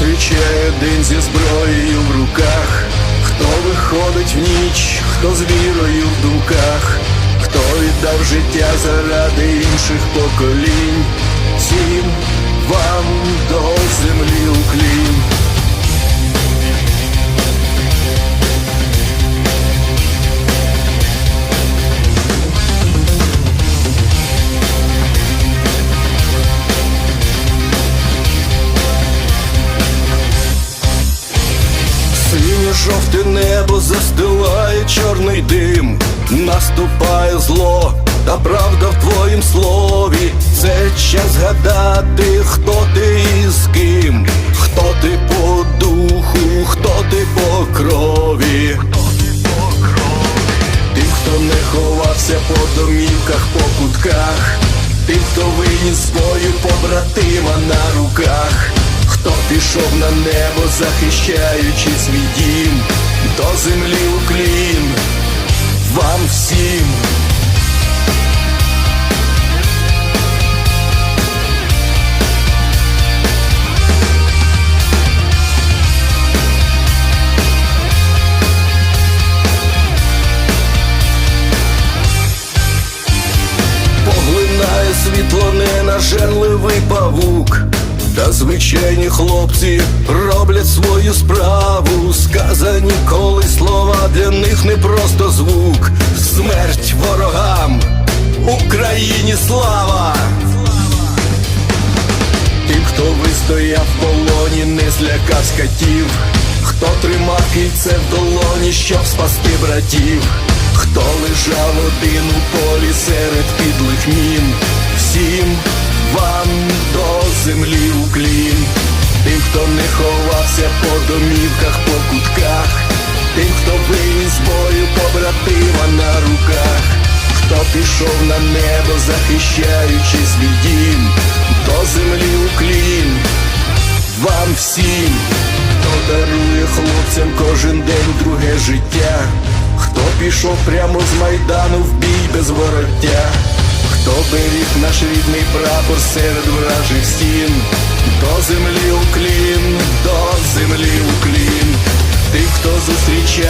зустрічає день зі зброєю в руках, хто виходить в ніч, хто з вірою в думках, хто віддав життя заради інших поколінь, всім вам до жовте небо застилає чорний дим, наступає зло, та правда в твоїм слові. Це час згадати, хто ти і з ким, хто ти по духу, хто ти по крові. Тим, хто не ховався по домівках, по кутках, тим, хто виніс свою побратима на руках, пішов на небо, захищаючи свій дім, до землі уклін, вам всім. Світло ненажерливий павук, та звичайні хлопці роблять свою справу. Сказані коли слова для них не просто звук. Смерть ворогам, Україні слава! Тим, хто вистояв в полоні, не злякав скатів, хто тримав кільце в долоні, щоб спасти братів, хто лежав один у полі серед підлих мін, пішов на небо, захищаючи свій до землі уклін, вам всім, хто дарує хлопцям кожен день друге життя, хто пішов прямо з майдану в бій без вороття, хто беріг наш рідний прапор серед вражих стін, до землі уклін, до землі уклін, тим, хто зустрічає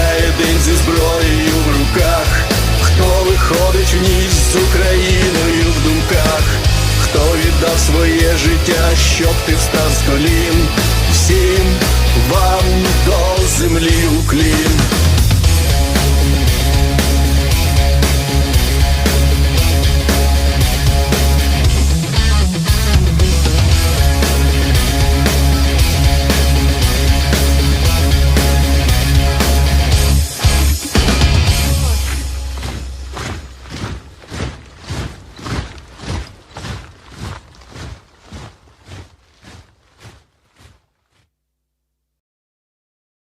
Хто виходить в ніч з Україною в думках, хто віддав своє життя, щоб ти встав з колін, всім вам.